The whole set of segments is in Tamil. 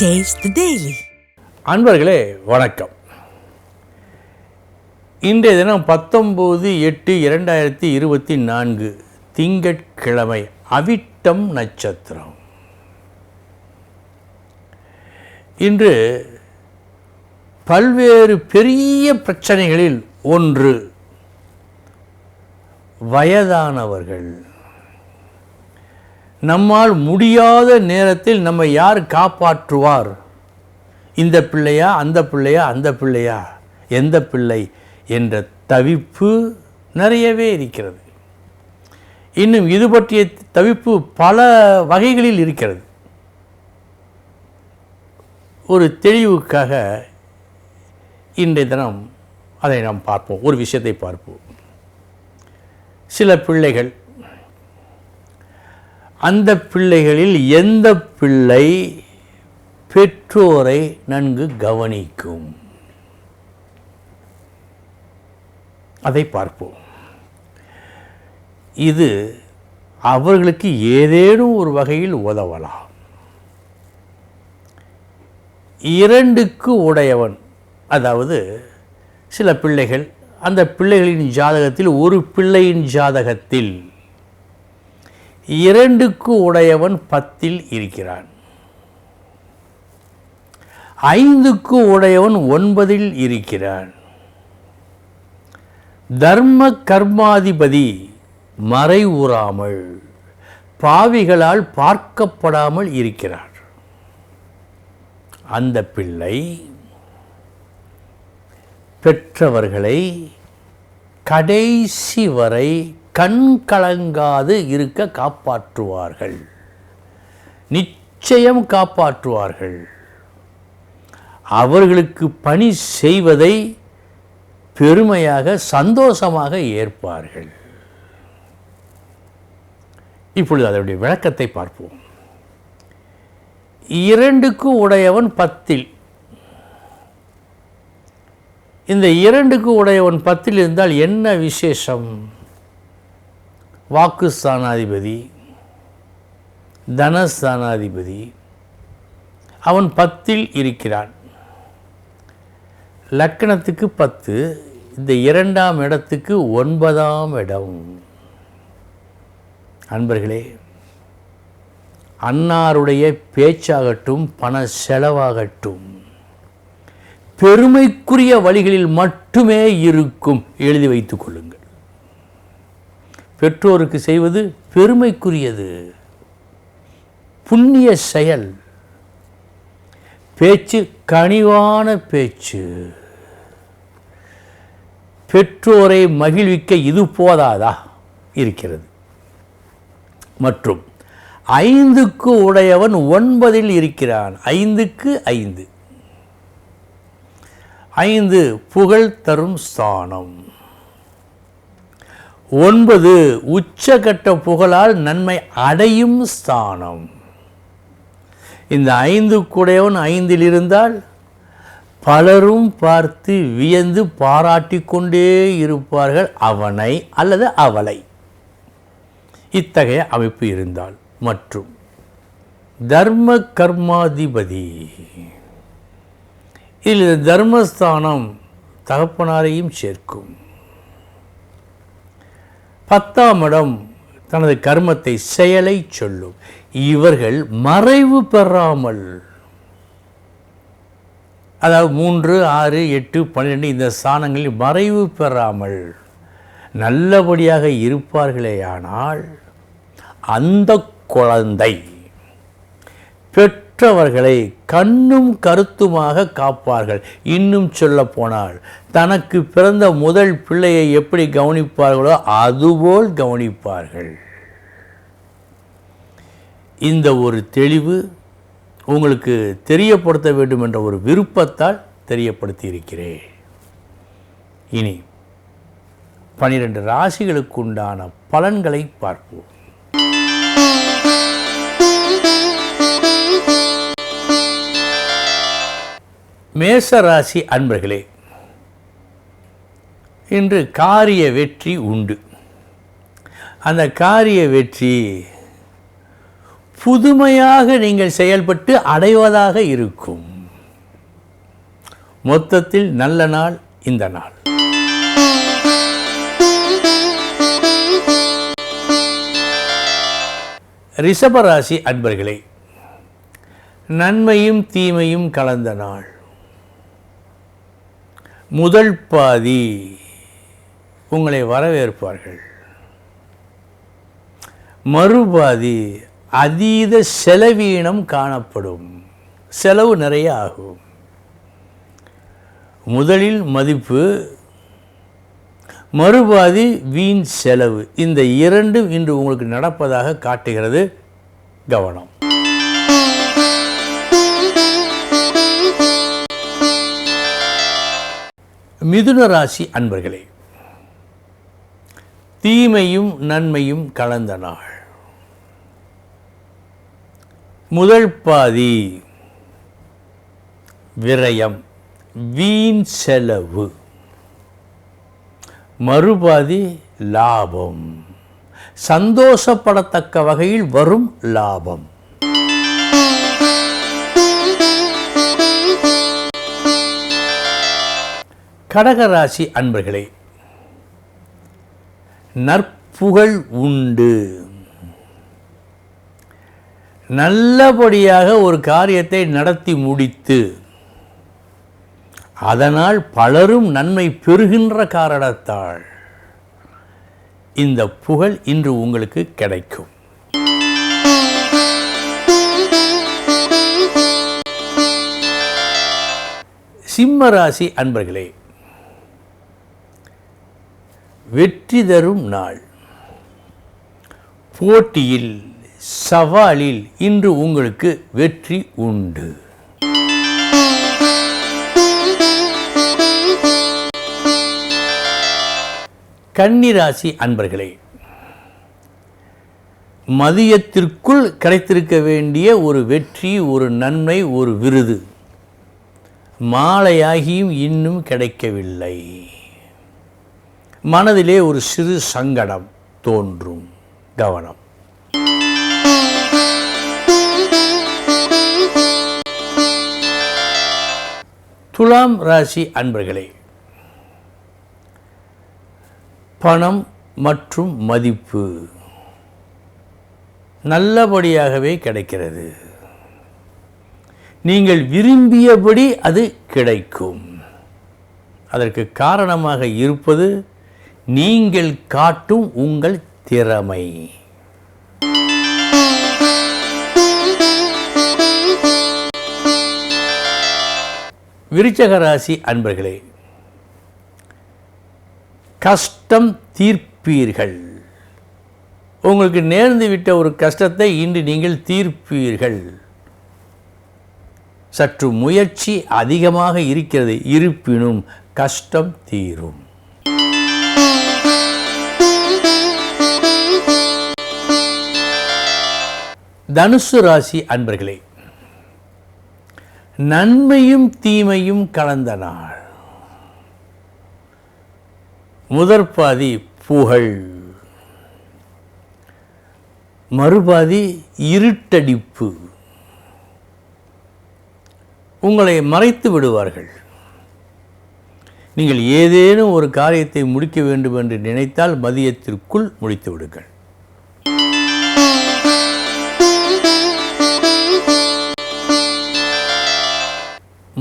டேஸ்ட் டெய்லி அன்பர்களே வணக்கம். இன்றைய தினம் பத்தொம்போது எட்டு இரண்டாயிரத்தி இருபத்தி நான்கு திங்கட்கிழமை அவிட்டம் நட்சத்திரம். இன்று பல்வேறு பெரிய பிரச்சனைகளில் ஒன்று வயதானவர்கள். நம்மால் முடியாத நேரத்தில் நம்மை யார் காப்பாற்றுவார்? இந்த பிள்ளையா அந்த பிள்ளையா அந்த பிள்ளையா? எந்த பிள்ளை? என்ற தவிப்பு நிறையவே இருக்கிறது. இன்னும் இது பற்றிய தவிப்பு பல வகைகளில் இருக்கிறது. ஒரு தெளிவுக்காக இன்றைய தினம் அதை நாம் பார்ப்போம். ஒரு விஷயத்தை பார்ப்போம். சில பிள்ளைகள் அந்த பிள்ளைகளில் எந்த பிள்ளை பெற்றோரை நன்கு கவனிக்கும்? அதை பார்ப்போம். இது அவர்களுக்கு ஏதேனும் ஒரு வகையில் உதவலாம். இரண்டுக்கு உடையவன் அதாவது சில பிள்ளைகள் அந்த பிள்ளைகளின் ஜாதகத்தில் ஒரு பிள்ளையின் ஜாதகத்தில் இரண்டுக்கு உடையவன் பத்தில் இருக்கிறான். ஐந்துக்கு உடையவன் ஒன்பதில் இருக்கிறான். தர்ம கர்மாதிபதி மறைவுறாமல் பாவிகளால் பார்க்கப்படாமல் இருக்கிறார். அந்த பிள்ளை பெற்றவர்களை கடைசி வரை கண் கலங்காது இருக்க காப்பாற்றுவார்கள். நிச்சயம் காப்பாற்றுவார்கள். அவர்களுக்கு பணி செய்வதை பெருமையாக சந்தோஷமாக ஏற்பார்கள். இப்பொழுது அதனுடைய விளக்கத்தை பார்ப்போம். இரண்டுக்கு உடையவன் பத்தில். இந்த இரண்டுக்கு உடையவன் பத்தில் இருந்தால் என்ன விசேஷம்? வாக்கு ஸ்தானாதிபதி தனஸ்தானாதிபதி அவன் பத்தில் இருக்கிறான். லக்கணத்துக்கு பத்து இந்த இரண்டாம் இடத்துக்கு ஒன்பதாம் இடம். அன்பர்களே அன்னாருடைய பேச்சாகட்டும் பண செலவாகட்டும் பெருமைக்குரிய வழிகளில் மட்டுமே இருக்கும். எழுதி வைத்துக் கொள்ளுங்கள். பெற்றோருக்கு செய்வது பெருமைக்குரியது. புண்ணிய செயல். பேச்சு கனிவான பேச்சு. பெற்றோரை மகிழ்விக்க இது போதாதா? இருக்கிறது. மற்றும் ஐந்துக்கு உடையவன் ஒன்பதில் இருக்கிறான். ஐந்துக்கு ஐந்து. ஐந்து புகழ் தரும் ஸ்தானம். ஒன்பது உச்சகட்ட புகழால் நன்மை அடையும் ஸ்தானம். இந்த ஐந்து கூடையவன் ஐந்தில் இருந்தால் பலரும் பார்த்து வியந்து பாராட்டி கொண்டே இருப்பார்கள் அவனை அல்லது அவளை. இத்தகைய அமைப்பு இருந்தால் மற்றும் தர்ம கர்மாதிபதி. இதில் தர்மஸ்தானம் தகப்பனாரையும் சேர்க்கும். பத்தாம் இடம் தனது கர்மத்தை செயலை சொல்லும். இவர்கள் மறைவு பெறாமல். அதாவது மூன்று ஆறு எட்டு பன்னிரெண்டு இந்த ஸ்தானங்களில் மறைவு பெறாமல். நல்லபடியாக இருப்பார்களேயானால் அந்த குழந்தை மற்றவர்களை கண்ணும் கருத்துமாக காப்பார்கள். இன்னும் சொல்ல போனால் தனக்கு பிறந்த முதல் பிள்ளையை எப்படி கவனிப்பார்களோ அதுபோல் கவனிப்பார்கள். இந்த ஒரு தெளிவு உங்களுக்கு தெரியப்படுத்த வேண்டும் என்ற ஒரு விருப்பத்தால் தெரியப்படுத்தி இருக்கிறேன் இனி பனிரெண்டு ராசிகளுக்கு உண்டான பலன்களை பார்ப்போம். மேச ராசி அன்பர்களே இன்று காரிய வெற்றி உண்டு. அந்த காரிய வெற்றி புதுமையாக நீங்கள் செயல்பட்டு அடைவதாக இருக்கும். மொத்தத்தில் நல்ல நாள் இந்த நாள். ரிஷபராசி அன்பர்களே நன்மையும் தீமையும் கலந்த நாள். முதல் பாதி உங்களை வரவேற்பார்கள். மறுபாதி அதீத செலவீனம் காணப்படும். செலவு நிறைய ஆகும். முதலில் மதிப்பு மறுபாதி வீண் செலவு. இந்த இரண்டும் இன்று உங்களுக்கு நடப்பதாக காட்டுகிறது கவனம். மிதுன ராசி அன்பர்களே தீமையும் நன்மையும் கலந்த நாள். முதல் பாதி விரயம் வீண் செலவு. மறுபாதி லாபம். சந்தோஷப்படத்தக்க வகையில் வரும் லாபம். கடகராசி அன்பர்களே நற்புகழ் உண்டு. நல்லபடியாக ஒரு காரியத்தை நடத்தி முடித்து அதனால் பலரும் நன்மை பெறுகின்ற காரணத்தால் இந்த புகழ் இன்று உங்களுக்கு கிடைக்கும். சிம்ம ராசி அன்பர்களே வெற்றி தரும் நாள். போட்டியில் சவாலில் இன்று உங்களுக்கு வெற்றி உண்டு. கன்னிராசி அன்பர்களே மதியத்திற்குள் கிடைத்திருக்க வேண்டிய ஒரு வெற்றி ஒரு நன்மை ஒரு விருது மாலையாகியும் இன்னும் கிடைக்கவில்லை. மனதிலே ஒரு சிறு சங்கடம் தோன்றும். கவனம். துலாம் ராசி அன்பர்களே பணம் மற்றும் மதிப்பு நல்லபடியாகவே கிடைக்கிறது. நீங்கள் விரும்பியபடி அது கிடைக்கும். அதற்கு காரணமாக இருப்பது நீங்கள் காட்டும் உங்கள் திறமை. விருச்சக ராசி அன்பர்களே கஷ்டம் தீர்ப்பீர்கள். உங்களுக்கு நேர்ந்து விட்ட ஒரு கஷ்டத்தை இன்று நீங்கள் தீர்ப்பீர்கள். சற்று முயற்சி அதிகமாக இருக்கிறது இருப்பினும் கஷ்டம் தீரும். தனுசு ராசி அன்பர்களே நன்மையும் தீமையும் கலந்த நாள். முதற்பாதி புகழ் மறுபாதி இருட்டடிப்பு. உங்களை மறைத்து விடுவார்கள். நீங்கள் ஏதேனும் ஒரு காரியத்தை முடிக்க வேண்டும் என்று நினைத்தால் மதியத்திற்குள் முடித்து விடுங்கள்.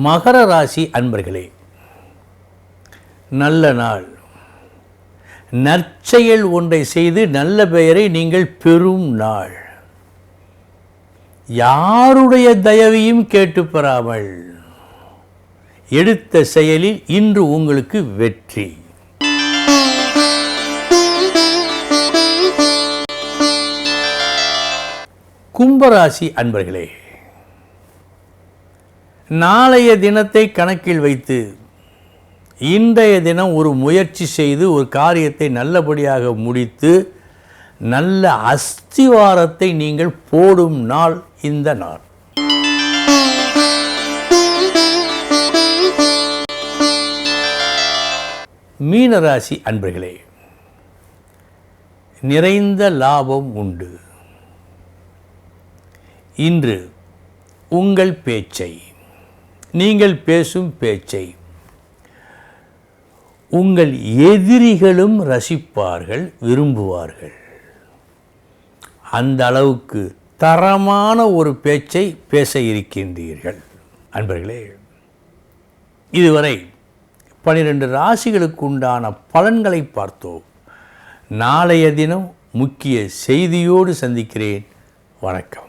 மகர ராசி அன்பர்களே நல்ல நாள். நற்செயல் ஒன்றை செய்து நல்ல பெயரை நீங்கள் பெறும் நாள். யாருடைய தயவையும் கேட்டு பெறாமல் எடுத்த செயலில் இன்று உங்களுக்கு வெற்றி. கும்பராசி அன்பர்களே நாளைய தினத்தை கணக்கில் வைத்து இன்றைய தினம் ஒரு முயற்சி செய்து ஒரு காரியத்தை நல்லபடியாக முடித்து நல்ல அஸ்திவாரத்தை நீங்கள் போடும் நாள் இந்த நாள். மீனராசி அன்பர்களே நிறைந்த லாபம் உண்டு. இன்று உங்கள் பேச்சை நீங்கள் பேசும் பேச்சை. உங்கள் எதிரிகளும் ரசிப்பார்கள் விரும்புவார்கள். அந்த அளவுக்கு தரமான ஒரு பேச்சை பேச இருக்கின்றீர்கள். அன்பர்களே இதுவரை பனிரெண்டு ராசிகளுக்கு உண்டான பலன்களை பார்த்தோம். நாளைய தினம் முக்கிய செய்தியோடு சந்திக்கிறேன். வணக்கம்.